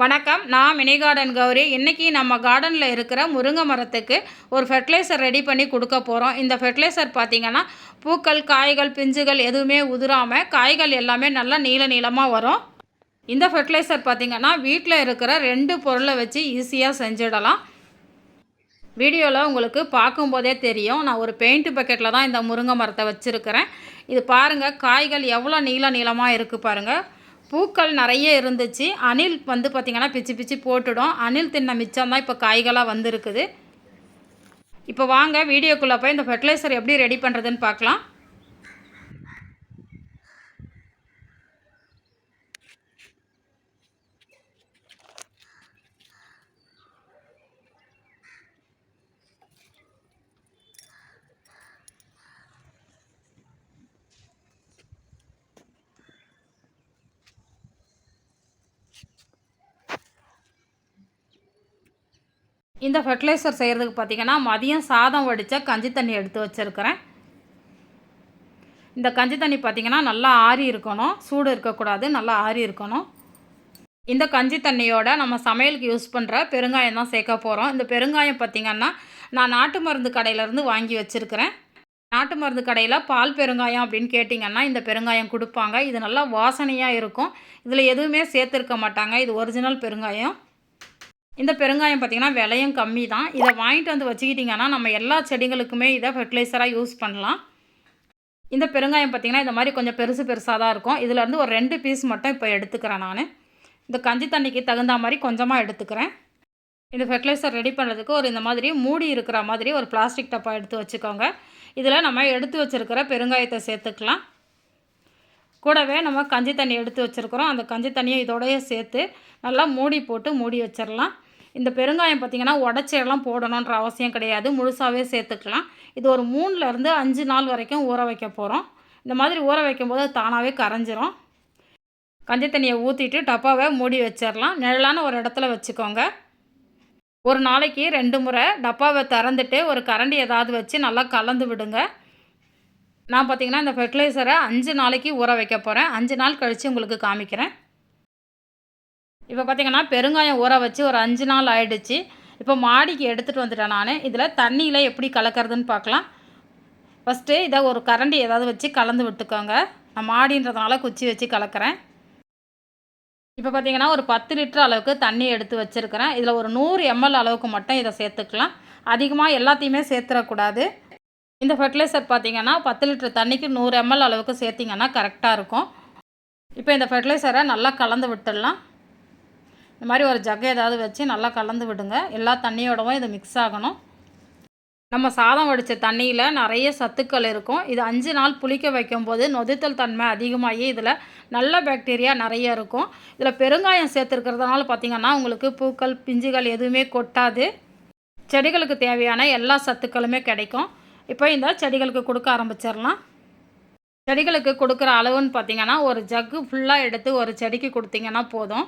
வணக்கம் நான் mini garden Gowri. இன்றைக்கி நம்ம கார்டனில் இருக்கிற முருங்கை மரத்துக்கு ஒரு ஃபெர்டிலைசர் ரெடி பண்ணி கொடுக்க போகிறோம் இந்த ஃபெர்டிலைசர் பார்த்திங்கன்னா பூக்கள் காய்கள் பிஞ்சுகள் எதுவுமே உதிராமல் காய்கள் எல்லாமே நல்லா நீள நீளமாக வரும். இந்த ஃபெர்டிலைசர் பார்த்திங்கன்னா வீட்டில் இருக்கிற ரெண்டு பொருளை வச்சு ஈஸியாக செஞ்சிடலாம். வீடியோவில் உங்களுக்கு பார்க்கும்போதே தெரியும். நான் ஒரு பெயிண்ட் பக்கெட்டில் தான் இந்த முருங்கை மரத்தை வச்சுருக்கிறேன். இது பாருங்கள் காய்கள் எவ்வளோ நீள நீளமாக இருக்குது பாருங்கள் பூக்கள் நிறைய இருந்துச்சு. அணில் வந்து பார்த்திங்கன்னா பிச்சு பிச்சு போட்டுடும். அணில் தின்ன மிச்சம் தான் இப்போ காய்களாக வந்திருக்குது. இப்போ வாங்க வீடியோக்குள்ளே போய் இந்த ஃபெர்டிலைசர் எப்படி ரெடி பண்ணுறதுன்னு பார்க்கலாம். இந்த ஃபெர்டிலைசர் செய்கிறதுக்கு பார்த்திங்கன்னா மதியம் சாதம் வடித்த கஞ்சி தண்ணி எடுத்து வச்சுருக்கிறேன். இந்த கஞ்சி தண்ணி பார்த்திங்கன்னா நல்லா ஆறி இருக்கணும். சூடு இருக்கக்கூடாது நல்லா ஆறி இருக்கணும். இந்த கஞ்சி தண்ணியோட நம்ம சமையலுக்கு யூஸ் பண்ணுற பெருங்காயம் தான் சேர்க்க போகிறோம் இந்த பெருங்காயம் பார்த்திங்கன்னா நான் நாட்டு மருந்து கடையிலேருந்து வாங்கி வச்சுருக்கிறேன். நாட்டு மருந்து கடையில் பால் பெருங்காயம் அப்படின்னு கேட்டிங்கன்னா இந்த பெருங்காயம் கொடுப்பாங்க. இது நல்லா வாசனையாக இருக்கும். இதில் எதுவுமே சேர்த்துருக்க மாட்டாங்க. இது ஒரிஜினல் பெருங்காயம். இந்த பெருங்காயம் பார்த்திங்கன்னா விலையும் கம்மி தான். இதை வாங்கிட்டு வந்து வச்சுக்கிட்டிங்கன்னா நம்ம எல்லா செடிகளுக்குமே இதை ஃபெர்டிலைசராக யூஸ் பண்ணலாம். இந்த பெருங்காயம் பார்த்திங்கன்னா இந்த மாதிரி கொஞ்சம் பெருசு பெருசாக தான் இருக்கும். இதிலேருந்து ஒரு ரெண்டு பீஸ் மட்டும் இப்போ எடுத்துக்கிறேன் நான். இந்த கஞ்சி தண்ணிக்கு தகுந்த மாதிரி கொஞ்சமாக எடுத்துக்கிறேன். இந்த ஃபெர்டிலைசர் ரெடி பண்ணுறதுக்கு ஒரு இந்த மாதிரி மூடி இருக்கிற மாதிரி ஒரு பிளாஸ்டிக் டப்பா எடுத்து வச்சுக்கோங்க. இதில் நம்ம எடுத்து வச்சுருக்கிற பெருங்காயத்தை சேர்த்துக்கலாம். கூடவே நம்ம கஞ்சி தண்ணி எடுத்து வச்சுருக்குறோம். அந்த கஞ்சி தண்ணியை இதோடய சேர்த்து நல்லா மூடி போட்டு மூடி வச்சிடலாம் இந்த பெருங்காயம் பார்த்திங்கன்னா உடச்செல்லாம் போடணுன்ற அவசியம் கிடையாது. முழுசாகவே சேர்த்துக்கலாம். இது ஒரு மூணுலேருந்து அஞ்சு நாள் வரைக்கும் ஊற வைக்க போகிறோம் இந்த மாதிரி ஊற வைக்கும்போது தானாகவே கரைஞ்சிரும். கஞ்சி தண்ணியை ஊற்றிட்டு டப்பாவை மூடி வச்சிடலாம் நிழலான ஒரு இடத்துல வச்சுக்கோங்க. ஒரு நாளைக்கு ரெண்டு முறை டப்பாவை திறந்துட்டு ஒரு கரண்டி ஏதாவது வச்சு நல்லா கலந்து விடுங்க. நான் பார்த்திங்கன்னா இந்த ஃபெர்டிலைசரை அஞ்சு நாளைக்கு ஊற வைக்க போகிறேன் அஞ்சு நாள் கழித்து உங்களுக்கு காமிக்கிறேன். இப்போ பார்த்திங்கன்னா பெருங்காயம் ஊற வச்சு ஒரு அஞ்சு நாள் ஆயிடுச்சு. இப்போ மாடிக்கு எடுத்துகிட்டு வந்துட்டேன் நான். இதில் தண்ணியில் எப்படி கலக்கிறதுன்னு பார்க்கலாம் ஃபஸ்ட்டு இதை ஒரு கரண்டி ஏதாவது வச்சு கலந்து விட்டுக்கோங்க. நான் மாடின்றதுனால குச்சி வச்சு கலக்கிறேன். இப்போ பார்த்திங்கன்னா ஒரு பத்து லிட்டர் அளவுக்கு தண்ணி எடுத்து வச்சுருக்கிறேன். இதில் ஒரு நூறு எம்எல் அளவுக்கு மட்டும் இதை சேர்த்துக்கலாம். அதிகமாக எல்லாத்தையுமே சேர்த்துடக்கூடாது இந்த ஃபெர்டிலைசர் பார்த்திங்கன்னா பத்து லிட்டர் தண்ணிக்கு நூறு எம்எல் அளவுக்கு சேர்த்திங்கன்னா கரெக்டாக இருக்கும். இப்போ இந்த ஃபெர்டிலைசரை நல்லா கலந்து விட்டுடலாம். இந்த மாதிரி ஒரு ஜக் ஏதாவது வச்சு நல்லா கலந்து விடுங்க. எல்லா தண்ணியோடவும் இது மிக்ஸ் ஆகணும். நம்ம சாதம் வடித்த தண்ணியில் நிறைய சத்துக்கள் இருக்கும். இது அஞ்சு நாள் புளிக்க வைக்கும்போது நொதித்தல் தன்மை அதிகமாகி இதில் நல்ல பாக்டீரியா நிறைய இருக்கும். இதில் பெருங்காயம் சேர்த்துருக்கிறதுனால பார்த்திங்கன்னா உங்களுக்கு பூக்கள் பிஞ்சுகள் எதுவுமே கொட்டாது. செடிகளுக்கு தேவையான எல்லா சத்துக்களுமே கிடைக்கும். இப்போ இந்த செடிகளுக்கு கொடுக்க ஆரம்பிச்சிடலாம். செடிகளுக்கு கொடுக்குற அளவுன்னு பார்த்தீங்கன்னா ஒரு ஜக்கு ஃபுல்லாக எடுத்து ஒரு செடிக்கு கொடுத்தீங்கன்னா போதும்.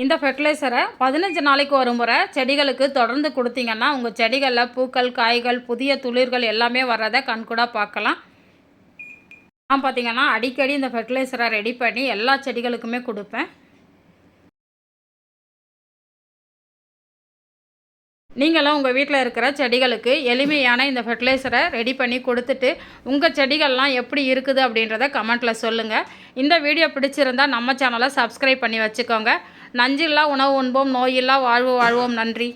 இந்த ஃபெர்டிலைசரை பதினஞ்சு நாளைக்கு ஒரு முறை செடிகளுக்கு தொடர்ந்து கொடுத்தீங்கன்னா உங்கள் செடிகளில் பூக்கள் காய்கள் புதிய துளிர்கள் எல்லாமே வர்றதை கண்கூடாக பார்க்கலாம். நான் பார்த்தீங்கன்னா அடிக்கடி இந்த ஃபெர்டிலைசரை ரெடி பண்ணி எல்லா செடிகளுக்குமே கொடுப்பேன். நீங்களும் உங்கள் வீட்டில் இருக்கிற செடிகளுக்கு எளிமையான இந்த ஃபெர்டிலைசரை ரெடி பண்ணி கொடுத்துட்டு உங்கள் செடிகள்லாம் எப்படி இருக்குது அப்படின்றத கமெண்ட்டில் சொல்லுங்கள் இந்த வீடியோ பிடிச்சிருந்தால் நம்ம சேனலை சப்ஸ்கிரைப் பண்ணி வச்சுக்கோங்க. நஞ்சில்லா உணவு உண்போம் நோயில்லா வாழ்வு வாழ்வோம். நன்றி.